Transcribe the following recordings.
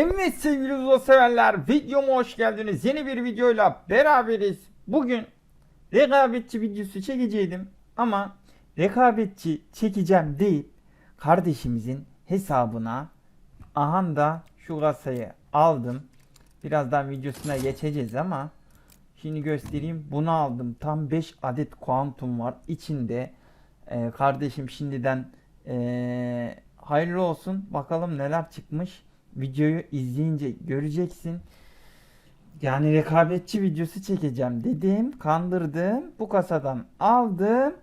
Evet sevgili Zula severler videoma hoş geldiniz. Yeni bir videoyla beraberiz. Bugün rekabetçi videosu çekeceydim ama rekabetçi çekeceğim değil kardeşimizin hesabına aha da şu kasayı aldım. Birazdan videosuna geçeceğiz ama şimdi göstereyim. Bunu aldım. Tam 5 adet kuantum var içinde. Ee, kardeşim şimdiden ee, hayırlı olsun. Bakalım neler çıkmış. Videoyu izleyince göreceksin. Yani rekabetçi videosu çekeceğim dedim. Kandırdım. Bu kasadan aldım.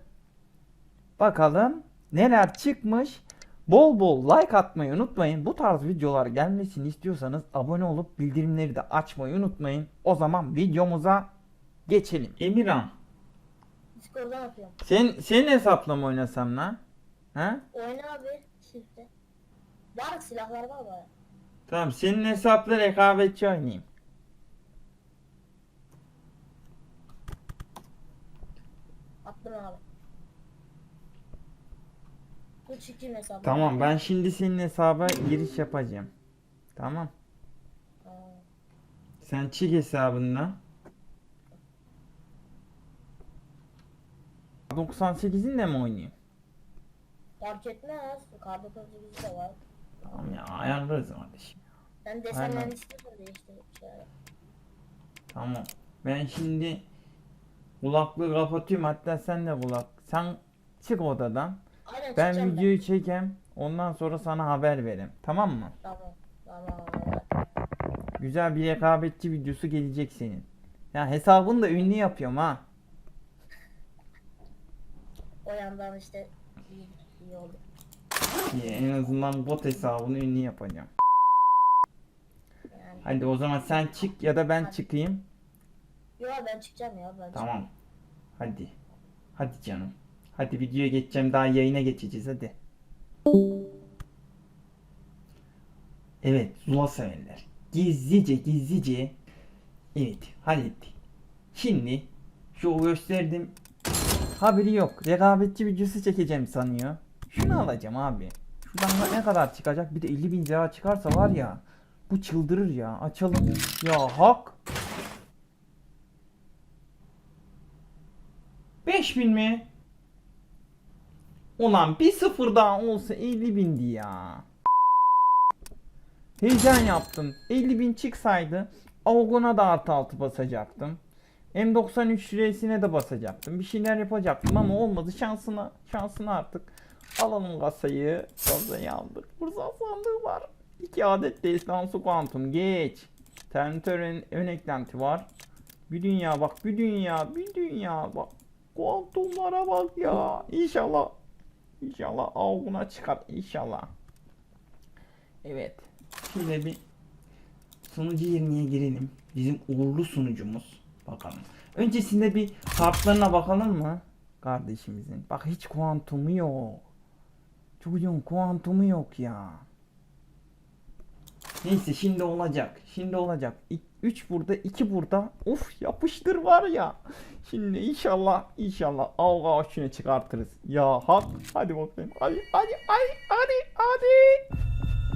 Bakalım neler çıkmış. Bol bol like atmayı unutmayın. Bu tarz videolar gelmesini istiyorsanız abone olup bildirimleri de açmayı unutmayın. O zaman videomuza geçelim. Emirhan, Discord'dan atıyorum. sen senin hesapla mı oynasam lan? Ha? Oyna abi çifte. Var silahlar var baya. Tamam senin hesapla rekabetçi oynayayım. Attım abi. Bu çiftçi hesabı. Tamam ben şimdi senin hesaba giriş yapacağım. Tamam. Sen çık hesabından. 98'in de mi oynayayım? Fark etmez. Karda de var. Tamam ya ayarlarız kardeşim. Sen Aynen. desenlerini istiyorsan değiştir. Şey, Tamam. Ben şimdi kulaklığı kapatıyorum hatta sen de kulak. Sen çık odadan. Aynen Ben videoyu çekeyim. Ondan sonra sana haber vereyim. Tamam mı? Tamam. Tamam. Güzel bir rekabetçi videosu gelecek senin. Ya hesabını da ünlü yapıyorum ha. O yandan işte iyi, iyi oldu. İyi, en azından bot hesabını ünlü yapacağım. Hadi o zaman sen çık ya da ben çıkayım. Yok ben çıkacağım ya. Ben Tamam. Hadi. Hadi canım. Hadi videoya geçeceğim. Daha yayına geçeceğiz hadi. Evet Zula severler. Gizlice gizlice. Evet hallettik. Şimdi şu gösterdim. Haberi yok. Rekabetçi videosu çekeceğim sanıyor. Şunu alacağım abi. Şuradan ne kadar çıkacak? Bir de 50 bin lira çıkarsa var ya. Bu çıldırır ya. Açalım. Ya hak. 5000 mi? Ulan bir sıfır daha olsa 50 bindi ya. Heyecan yaptım. 50 bin çıksaydı Avgon'a da artı altı basacaktım. M93 reisine de basacaktım. Bir şeyler yapacaktım ama olmadı. Şansına, şansına artık. Alalım kasayı. Kasayı aldık. Fırsat sandığı var. 2 adet destansı kuantum. Geç. Termitörün ön eklenti var. Bir dünya bak bir dünya bir dünya bak. Kuantumlara bak ya. İnşallah. İnşallah avguna çıkar inşallah. Evet. Şöyle bir sunucu 20'ye girelim. Bizim uğurlu sunucumuz. Bakalım. Öncesinde bir kartlarına bakalım mı? Kardeşimizin. Bak hiç kuantumu yok. Çocuğun kuantumu yok ya. Neyse şimdi olacak. Şimdi olacak. 3 burada 2 burada. Of yapıştır var ya. Şimdi inşallah inşallah avga aşını çıkartırız. Ya hak. Hadi bakayım. Hadi hadi hadi hadi hadi.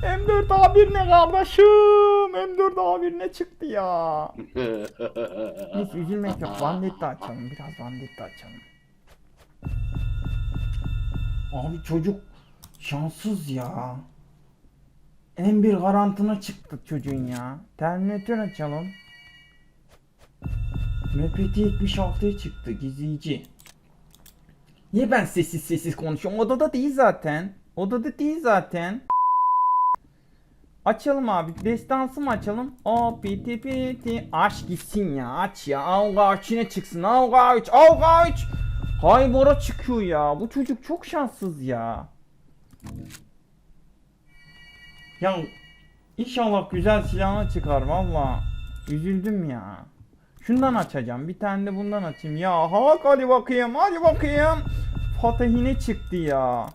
M4 A1 ne kardeşim? M4 A1 ne çıktı ya? Neyse üzülmek yok. Vandetta açalım. Biraz Vandetta açalım. Abi çocuk şanssız ya. M1 garantına çıktık çocuğun ya. Terminatör açalım. MPT 76'ya çıktı gizleyici. Niye ben sessiz sessiz konuşuyorum? Odada değil zaten. Odada değil zaten. Açalım abi. Destansı mı açalım? O piti piti. Aç gitsin ya. Aç ya. Avga içine çıksın. Avga 3. Avga 3. Kaybora çıkıyor ya. Bu çocuk çok şanssız ya. Ya inşallah güzel silahına çıkar valla. Üzüldüm ya. Şundan açacağım. Bir tane de bundan açayım. Ya hak hadi bakayım. Hadi bakayım. Fatihine çıktı ya.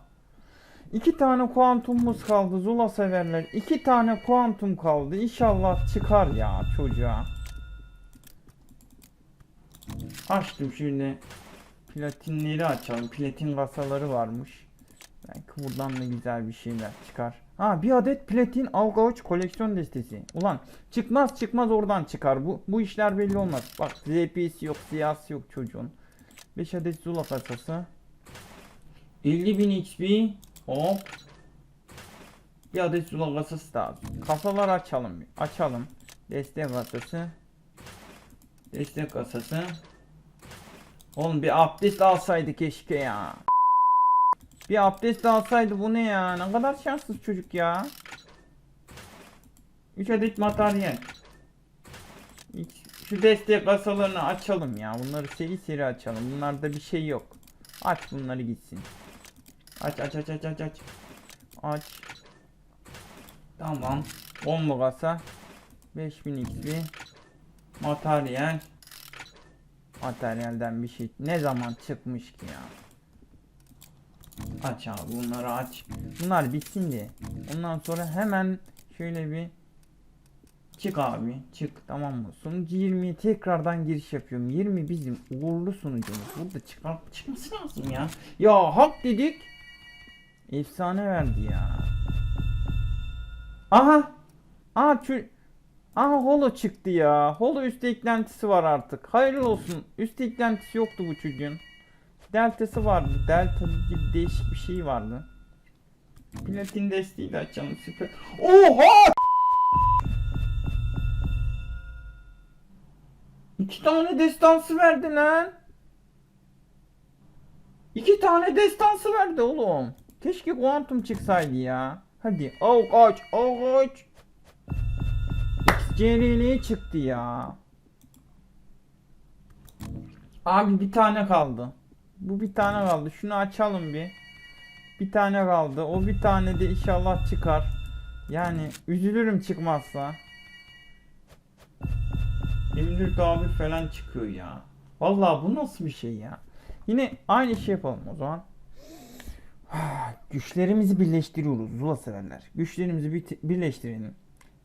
İki tane kuantumumuz kaldı Zula severler. İki tane kuantum kaldı. İnşallah çıkar ya çocuğa. Açtım şimdi. Platinleri açalım. Platin kasaları varmış. Belki buradan da güzel bir şeyler çıkar. Ha bir adet platin Avgauç koleksiyon destesi. Ulan çıkmaz çıkmaz oradan çıkar. Bu bu işler belli olmaz. Bak ZP'si yok, siyasi yok çocuğun. 5 adet Zula kasası. 50.000 XP. Hop. Bir adet Zula kasası daha. Kasalar açalım. Açalım. Destek kasası. Destek kasası. Oğlum bir abdest alsaydı keşke ya. Bir abdest alsaydı bu ne ya? Ne kadar şanssız çocuk ya. 3 adet materyal. Şu destek kasalarını açalım ya. Bunları seri seri açalım. Bunlarda bir şey yok. Aç bunları gitsin. Aç aç aç aç aç aç. Aç. Tamam. Bomba kasa. 5000 XP. Materyal. Materyalden bir şey ne zaman çıkmış ki ya? Aç abi bunları aç. Bunlar bitsin de. Ondan sonra hemen şöyle bir çık abi çık tamam mı? Sunucu 20'ye tekrardan giriş yapıyorum. 20 bizim uğurlu sunucumuz. Burada çıkar çıkması lazım ya. Ya hak dedik. Efsane verdi ya. Aha. Aha Aha holo çıktı ya. Holo üst eklentisi var artık. Hayırlı olsun. Üst eklentisi yoktu bu çocuğun. Deltası vardı. Delta gibi değişik bir şey vardı. Platin desteği de açalım süper. Oha! İki tane destansı verdi lan. İki tane destansı verdi oğlum. Keşke kuantum çıksaydı ya. Hadi avuç avuç. XCRL çıktı ya. Abi bir tane kaldı. Bu bir tane kaldı. Şunu açalım bir. Bir tane kaldı. O bir tane de inşallah çıkar. Yani üzülürüm çıkmazsa. 54 abi falan çıkıyor ya. Vallahi bu nasıl bir şey ya? Yine aynı şey yapalım o zaman. Güçlerimizi birleştiriyoruz Zula severler. Güçlerimizi bir- birleştirelim.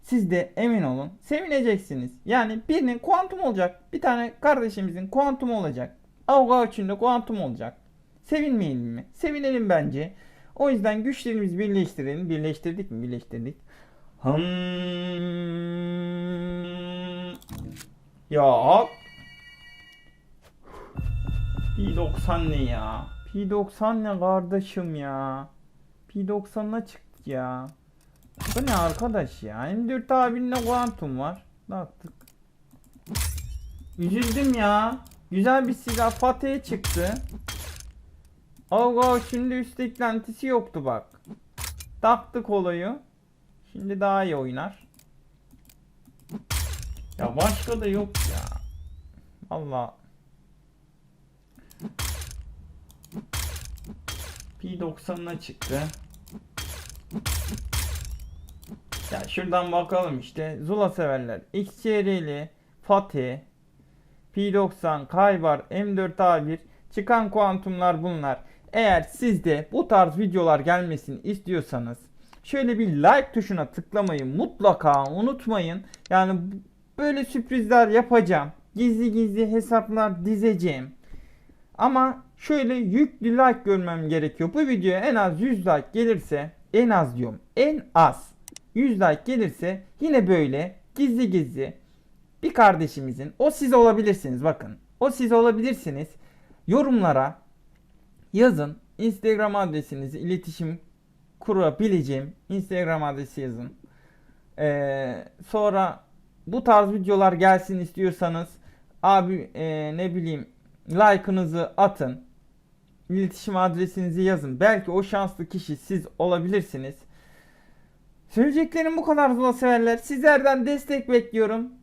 Siz de emin olun sevineceksiniz. Yani birinin kuantum olacak. Bir tane kardeşimizin kuantum olacak. Avga içinde kuantum olacak. Sevinmeyelim mi? Sevinelim bence. O yüzden güçlerimizi birleştirelim. Birleştirdik mi? Birleştirdik. Hmm. Ya. P90 ne ya? P90 ne kardeşim ya? P90'la çıktı ya. Bu ne arkadaş ya? M4 abinle kuantum var. Baktık. Üzüldüm ya. Güzel bir silah Fatih'e çıktı. Avga şimdi üst eklentisi yoktu bak. Taktık olayı. Şimdi daha iyi oynar. Ya başka da yok ya. Allah. P90'la çıktı. Ya şuradan bakalım işte. Zula severler. XCR'li Fatih P90 Kaybar M4A1 çıkan kuantumlar bunlar. Eğer siz de bu tarz videolar gelmesini istiyorsanız şöyle bir like tuşuna tıklamayı mutlaka unutmayın. Yani böyle sürprizler yapacağım. Gizli gizli hesaplar dizeceğim. Ama şöyle yüklü like görmem gerekiyor. Bu videoya en az 100 like gelirse en az diyorum en az 100 like gelirse yine böyle gizli gizli bir kardeşimizin o siz olabilirsiniz bakın. O siz olabilirsiniz. Yorumlara yazın. Instagram adresinizi iletişim kurabileceğim Instagram adresi yazın. Ee, sonra bu tarz videolar gelsin istiyorsanız abi ee, ne bileyim like'ınızı atın. İletişim adresinizi yazın. Belki o şanslı kişi siz olabilirsiniz. Söyleyeceklerim bu kadar Zula severler. Sizlerden destek bekliyorum.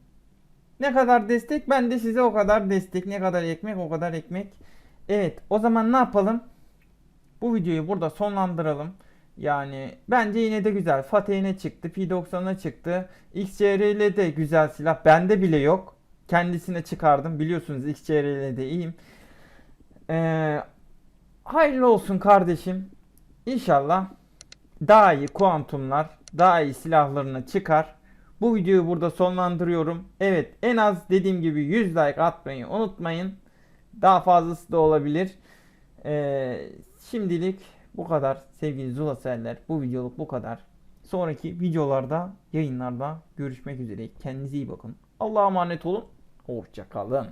Ne kadar destek ben de size o kadar destek. Ne kadar ekmek o kadar ekmek. Evet o zaman ne yapalım? Bu videoyu burada sonlandıralım. Yani bence yine de güzel. Fatih'ine çıktı. P90'a çıktı. XCR'le de güzel silah. Bende bile yok. Kendisine çıkardım. Biliyorsunuz XCR'le de iyiyim. Ee, hayırlı olsun kardeşim. İnşallah daha iyi kuantumlar, daha iyi silahlarına çıkar. Bu videoyu burada sonlandırıyorum. Evet en az dediğim gibi 100 like atmayı unutmayın. Daha fazlası da olabilir. Ee, şimdilik bu kadar sevgili Zula severler. Bu videoluk bu kadar. Sonraki videolarda, yayınlarda görüşmek üzere. Kendinize iyi bakın. Allah'a emanet olun. Hoşça kalın.